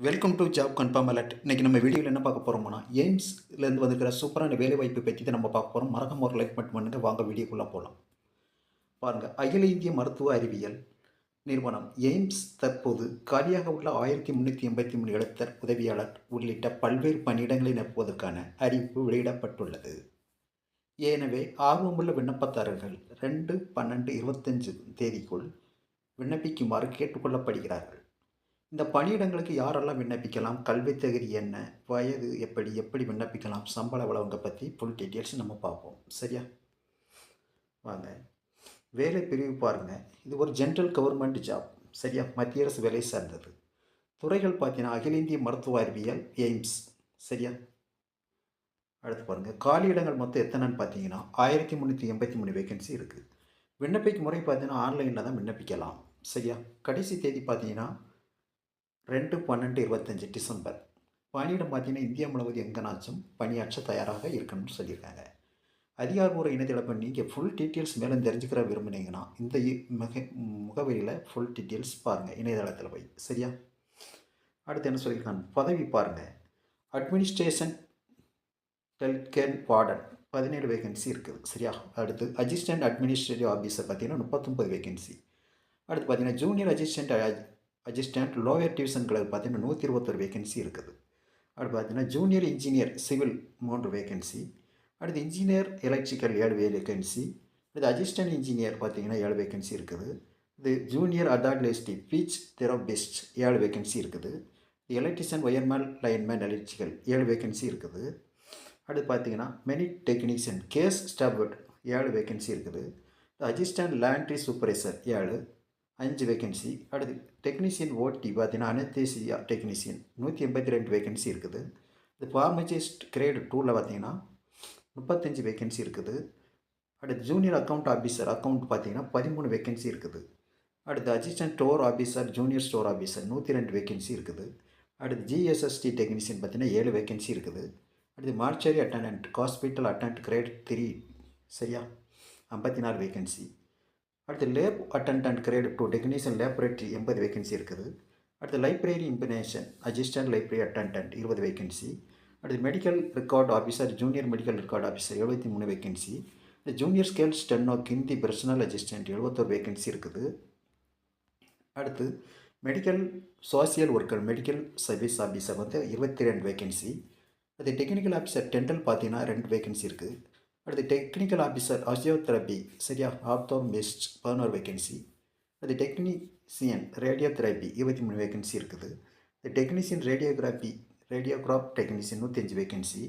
Welcome to job confirm alert இன்றைக்கி நம்ம வீடியோவில் என்ன பார்க்க போகிறோம்னா எய்ம்ஸ்லேருந்து வந்துருக்கிற சூப்பரான வேலை வாய்ப்பு பற்றி தான் நம்ம பார்க்க போகிறோம் மறக்காம ஒரு லைக் மட்டும் பண்ணுங்கள் வாங்க வீடியோக்குள்ளே போகலாம் பாருங்கள் அகில இந்திய மருத்துவ அறிவியல் நிறுவனம் எய்ம்ஸ் தற்போது காலியாக உள்ள ஆயிரத்தி முந்நூற்றி எண்பத்தி மூணு இடத்தர் உதவியாளர் உள்ளிட்ட பல்வேறு பணியிடங்களை நிரப்புவதற்கான அறிவிப்பு வெளியிடப்பட்டுள்ளது. எனவே ஆர்வமுள்ள விண்ணப்பதாரர்கள் ரெண்டு பன்னெண்டு இருபத்தஞ்சு தேதிக்குள் விண்ணப்பிக்குமாறு கேட்டுக்கொள்ளப்படுகிறார்கள். இந்த பணியிடங்களுக்கு யாரெல்லாம் விண்ணப்பிக்கலாம்? கல்வி தகுதி என்ன? வயது எப்படி? எப்படி விண்ணப்பிக்கலாம்? சம்பள வளவங்க பற்றி ஃபுல் டீட்டெயில்ஸ் நம்ம பார்ப்போம். சரியா? வாங்க. வேலை பிரிவு பாருங்கள் இது ஒரு ஜென்ரல் கவர்மெண்ட் ஜாப் சரியா? மத்திய அரசு வேலை சார்ந்தது. துறைகள் பார்த்தீங்கன்னா அகில இந்திய மருத்துவ அறிவியல் எய்ம்ஸ். சரியா? அடுத்து பாருங்கள் காலி இடங்கள் மொத்தம் எத்தனைன்னு பார்த்தீங்கன்னா ஆயிரத்தி முந்நூற்றி எண்பத்தி மூணு வேகன்சி இருக்குது விண்ணப்பிக்கும் முறை பார்த்தீங்கன்னா ஆன்லைனில் தான் விண்ணப்பிக்கலாம். சரியா? கடைசி தேதி பார்த்தீங்கன்னா ரெண்டு பன்னெண்டு இருபத்தஞ்சி டிசம்பர். பணியிடம் பார்த்தீங்கன்னா இந்தியா முழுவதும் எங்கனாச்சும் பணியாற்ற தயாராக இருக்கணும்னு சொல்லியிருக்காங்க. அதிகாரப்பூர்வ இணையதளப்பை நீங்கள் ஃபுல் டீட்டெயில்ஸ் மேலே தெரிஞ்சுக்கிற விரும்புனீங்கன்னா இந்த இ- மிக முகவரியில் ஃபுல் டீட்டெயில்ஸ் பாருங்கள் இணையதளத்தில் போய். சரியா? அடுத்து என்ன சொல்லியிருக்காங்க? பதவி பாருங்கள் அட்மினிஸ்ட்ரேஷன் ஹெல்த் கேர் வார்டன் பதினேழு வேகன்சி இருக்குது. சரியா? அடுத்து அசிஸ்டன்ட் அட்மினிஸ்ட்ரேட்டிவ் ஆஃபீஸர் பார்த்தீங்கன்னா முப்பத்தொம்பது வேகன்சி அடுத்து பார்த்தீங்கன்னா junior assistant assistant lower division பார்த்தீங்கன்னா நூற்றி இருபத்தொரு வேகன்சி இருக்குது. அடுத்து பார்த்தீங்கன்னா ஜூனியர் இன்ஜினியர் சிவில் மூன்று வேகன்சி அடுத்து இன்ஜினியர் எலக்ட்ரிக்கல் ஏழு வேகன்சி அடுத்து அசிஸ்டன்ட் இன்ஜினியர் பார்த்தீங்கன்னா ஏழு வேகன்சி இருக்குது. இது ஜூனியர் அடாக்லேஸ்டி பீச் தெரபிஸ்ட் ஏழு வேகன்சி இருக்குது. எலக்ட்ரிஷியன் ஒயர்மேன் லைன்மேன் எலக்ட்ரிக்கல் ஏழு வேகன்சி இருக்குது. அடுத்து பார்த்தீங்கன்னா மெனி டெக்னீஷியன் கேஸ் ஸ்டாப்வர்ட் ஏழு வேகன்சி இருக்குது. அசிஸ்டன்ட் லேண்ட்ரி சூப்பர்வைசர் ஏழு. அஞ்சு வேகன்சி அடுத்து டெக்னீஷியன் ஓடி பார்த்தீங்கன்னா அனத்தேசியா டெக்னீஷியன் நூற்றி எண்பத்தி ரெண்டு வேகன்சி இருக்குது. இந்த ஃபார்மசிஸ்ட் கிரேடு டூவில் பார்த்தீங்கன்னா முப்பத்தஞ்சு வேகன்சி இருக்குது. அடுத்து ஜூனியர் அக்கவுண்ட் ஆஃபீஸர் அக்கௌண்ட் பார்த்தீங்கன்னா பதிமூணு வேகன்சி இருக்குது. அடுத்து assistant store officer junior store officer நூற்றி ரெண்டு வேகன்சி இருக்குது. அடுத்து ஜிஎஸ்எஸ்டி டெக்னீஷியன் பார்த்தீங்கன்னா ஏழு வேகன்சி இருக்குது. அடுத்து mortuary attendant hospital attendant grade three சரியா? ஐம்பத்தி நாலு வேகன்சி அடுத்து lab attendant grade two technician laboratory எண்பது வேகன்சி இருக்குது. அடுத்து library information assistant library attendant இருபது வேகன்சி அடுத்து medical record officer junior medical record officer எழுபத்தி மூணு vacancy junior scale steno Hindi personal assistant எழுபத்தோரு வேகன்சி இருக்குது. அடுத்து medical social worker medical service officer வந்து இருபத்தி ரெண்டு வேகன்சி அது டெக்னிக்கல் ஆஃபீஸர் டென்டல் பார்த்தீங்கன்னா ரெண்டு வேகன்சி இருக்குது அடுத்து டெக்னிக்கல் ஆஃபீஸர் ஆசியோதெரப்பி சரியா ஆப்தோமிஸ்ட் பதினோரு வேகன்சி அது டெக்னீசியன் ரேடியோதெரப்பி இருபத்தி மூணு வேகன்சி இருக்குது. இந்த டெக்னீசியன் ரேடியோகிராஃபி ரேடியோகிராஃப் டெக்னீசியன் நூற்றஞ்சு வேகன்சி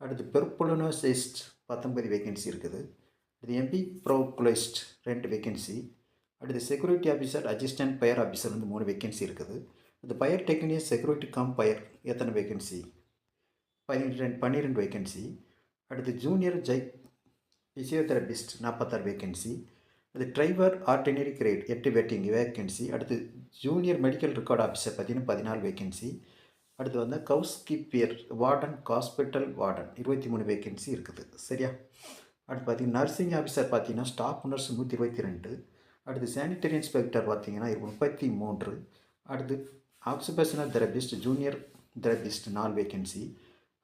அடுத்து பெர்புலனோசிஸ்ட் பத்தொன்பது வேகன்சி இருக்குது. அடுத்து எம்பி ப்ரோகுலிஸ்ட் ரெண்டு வேகன்சி அடுத்து security officer assistant fire officer வந்து மூணு வேகன்சி இருக்குது. இந்த fire technician security cum fire எத்தனை வேகன்சி பன்னிரெண்டு பன்னிரெண்டு வேகன்சி அடுத்து ஜூனியர் ஜை ஃபிசியோதெரபிஸ்ட் நாற்பத்தாறு வேக்கன்சி அது டிரைவர் ஆர்டினரி கிரேட் எட்டு வெட்டிங் வேக்கன்சி அடுத்து ஜூனியர் மெடிக்கல் ரெக்கார்ட் ஆஃபீஸர் பார்த்தீங்கன்னா பதினாலு வேக்கன்சி அடுத்து வந்து house keeper warden hospital warden இருபத்தி மூணு வேக்கன்சி இருக்குது. சரியா? அடுத்து பார்த்தீங்கன்னா நர்சிங் ஆஃபீஸர் பார்த்தீங்கன்னா ஸ்டாஃப் நர்ஸ் நூற்றி இருபத்தி ரெண்டு. அடுத்து சானிடரி இன்ஸ்பெக்டர் பார்த்தீங்கன்னா முப்பத்தி மூன்று. அடுத்து ஆக்சிபேஷனல் தெரபிஸ்ட் ஜூனியர் தெரபிஸ்ட் நாலு வேக்கன்சி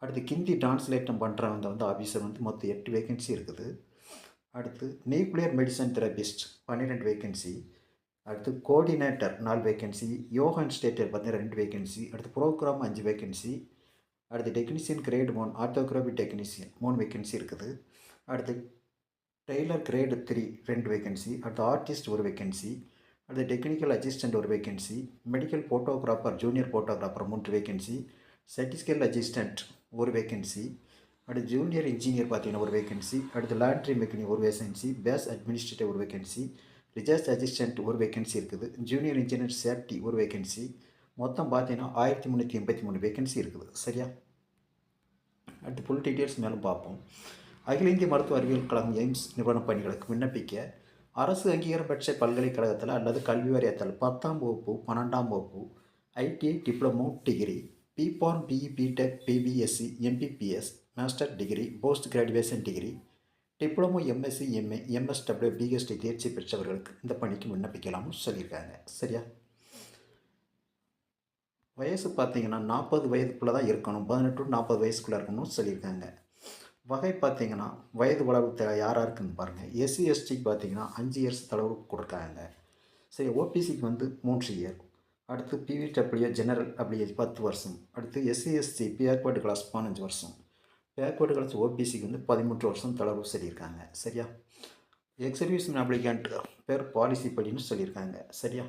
அடுத்து கிந்தி டிரான்ஸ்லேட்டம் பண்ணுறவங்க வந்து ஆஃபீஸர் வந்து மொத்தம் எட்டு வேகன்சி இருக்குது. அடுத்து நியூக்ளியர் மெடிசன் தெரபிஸ்ட் பன்னிரெண்டு வேகன்சி அடுத்து கோஆர்டினேட்டர் நாலு வேகன்சி யோகா இன்ஸ்டேட்டர் பார்த்தீங்கன்னா ரெண்டு வேகன்சி அடுத்து ப்ரோக்ராம் அஞ்சு வேகன்சி அடுத்து technician grade one orthography technician மூணு வேகன்சி இருக்குது. அடுத்து டெய்லர் கிரேடு த்ரீ ரெண்டு வேகன்சி அடுத்து ஆர்டிஸ்ட் ஒரு வேகன்சி அடுத்து டெக்னிக்கல் அசிஸ்டன்ட் ஒரு vacancy medical photographer junior photographer மூன்று வேகன்சி சர்டிஸ்கேல் அசிஸ்டன்ட் ஒரு வேகன்சி அடுத்து ஜூனியர் இன்ஜினியர் பார்த்தீங்கன்னா ஒரு வேகன்சி அடுத்து லாண்ட்ரி மெக்கானிக் ஒரு வேகன்சி பேஸ் அட்மினிஸ்ட்ரேட்டிவ் ஒரு வேகன்சி ரிசர்ச் அசிஸ்டன்ட் ஒரு வேகன்சி இருக்குது. ஜூனியர் இன்ஜினியர் சேஃப்டி ஒரு வேகன்சி மொத்தம் பார்த்தீங்கன்னா ஆயிரத்தி முந்நூற்றி எண்பத்தி மூணு வேகன்சி இருக்குது. சரியா? அடுத்து ஃபுல் டீட்டெயில்ஸ் மேலும் பார்ப்போம். அகில இந்திய மருத்துவ அறிவியல் கழகம் எய்ம்ஸ் நிறுவன பணிகளுக்கு விண்ணப்பிக்க அரசு அங்கீகாரம் பெற்ற பல்கலைக்கழகத்தில் அல்லது கல்வி வாரியத்தில் பத்தாம் வகுப்பு பன்னெண்டாம் வகுப்பு ITI diploma degree B Pharm BE BTech BPSc MBBS master degree post graduation degree diploma MSc MA MSW BST தேர்ச்சி பெற்றவர்களுக்கு இந்த பணிக்கு விண்ணப்பிக்கலாம்னு சொல்லியிருக்காங்க. சரியா? வயசு பார்த்தீங்கன்னா நாற்பது வயதுக்குள்ளே தான் இருக்கணும். பதினெட்டு டு நாற்பது வயசுக்குள்ளே இருக்கணும்னு சொல்லியிருக்காங்க. வகை பார்த்தீங்கன்னா வயது வளர்வு தேவை யாராக இருக்குன்னு பாருங்கள் எஸ்சி எஸ்டிக்கு பார்த்தீங்கன்னா அஞ்சு இயர்ஸ் தளவு கொடுக்குறாங்க. சரி ஓபிசிக்கு வந்து மூன்று இயர் அடுத்து பிவிடபிள்யூ ஜெனரல் அப்படி பத்து வருஷம். அடுத்து எஸ்சி எஸ்சி பேக்வேர்டு கிளாஸ் பதினஞ்சு வருஷம். பேக்வேர்டு கிளாஸ் ஓபிசிக்கு வந்து பதிமூன்று வருஷம் தளர்வு சொல்லியிருக்காங்க. சரியா? எக்ஸர்வீஷன் அப்ளிகண்ட் பேர் பாலிசி படின்னு சொல்லியிருக்காங்க. சரியா?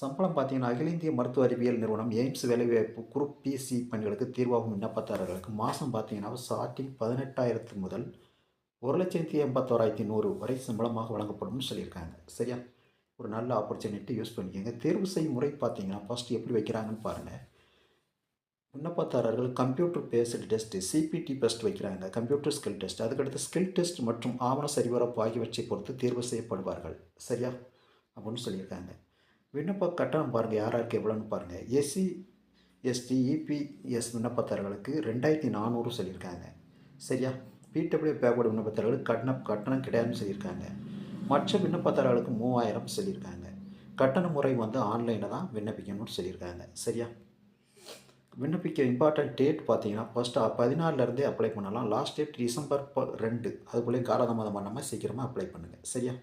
சம்பளம் பார்த்தீங்கன்னா அகில இந்திய மருத்துவ அறிவியல் நிறுவனம் எய்ம்ஸ் வேலைவாய்ப்பு குரூப் பிசி பணிகளுக்கு தீர்வாகும் விண்ணப்பதாரர்களுக்கு மாதம் பார்த்தீங்கன்னா ஸ்டார்டிங் பதினெட்டாயிரத்து முதல் ஒரு லட்சத்தி எண்பத்தோராயிரத்தி நூறு வரை சம்பளமாக வழங்கப்படும்னு சொல்லியிருக்காங்க. சரியா? ஒரு நல்ல ஆப்பர்ச்சுனிட்டி யூஸ் பண்ணிக்கோங்க. தேர்வு செய்யும் முறை பார்த்தீங்கன்னா ஃபஸ்ட்டு எப்படி வைக்கிறாங்கன்னு பாருங்கள் விண்ணப்பதாரர்கள் computer based test CBT test வைக்கிறாங்க. கம்ப்யூட்டர் ஸ்கில் டெஸ்ட் அதுக்கடுத்து ஸ்கில் டெஸ்ட் மற்றும் ஆவண சரிவரப்பு ஆகியவற்றை பொறுத்து தேர்வு செய்யப்படுவார்கள். சரியா? அப்படின்னு சொல்லியிருக்காங்க. விண்ணப்ப கட்டணம் பாருங்கள் யாராருக்கு எவ்வளோன்னு பாருங்கள் எஸ்சி எஸ்டி இபிஎஸ் விண்ணப்பதாரர்களுக்கு ரெண்டாயிரத்தி நானூறு சொல்லியிருக்காங்க. சரியா? பிடபிள்யூ பேக்வர்டு விண்ணப்பதாரர்களுக்கு கட்டணம் கட்டணம் கிடையாதுன்னு சொல்லியிருக்காங்க. மற்ற விண்ணப்பதாரர்களுக்கு மூவாயிரம் சொல்லியிருக்காங்க. கட்டண முறை வந்து ஆன்லைனில் தான் விண்ணப்பிக்கணும்னு சொல்லியிருக்காங்க. சரியா? விண்ணப்பிக்க இம்பார்ட்டன்ட் டேட் பார்த்தீங்கன்னா ஃபஸ்ட்டு பதினாலருந்தே அப்ளை பண்ணலாம். லாஸ்ட் டேட் டிசம்பர் ப ரெண்டு. அதுக்குள்ளேயும் காலதாமதம் பண்ணாமல் சீக்கிரமாக அப்ளை பண்ணுங்கள் சரியா?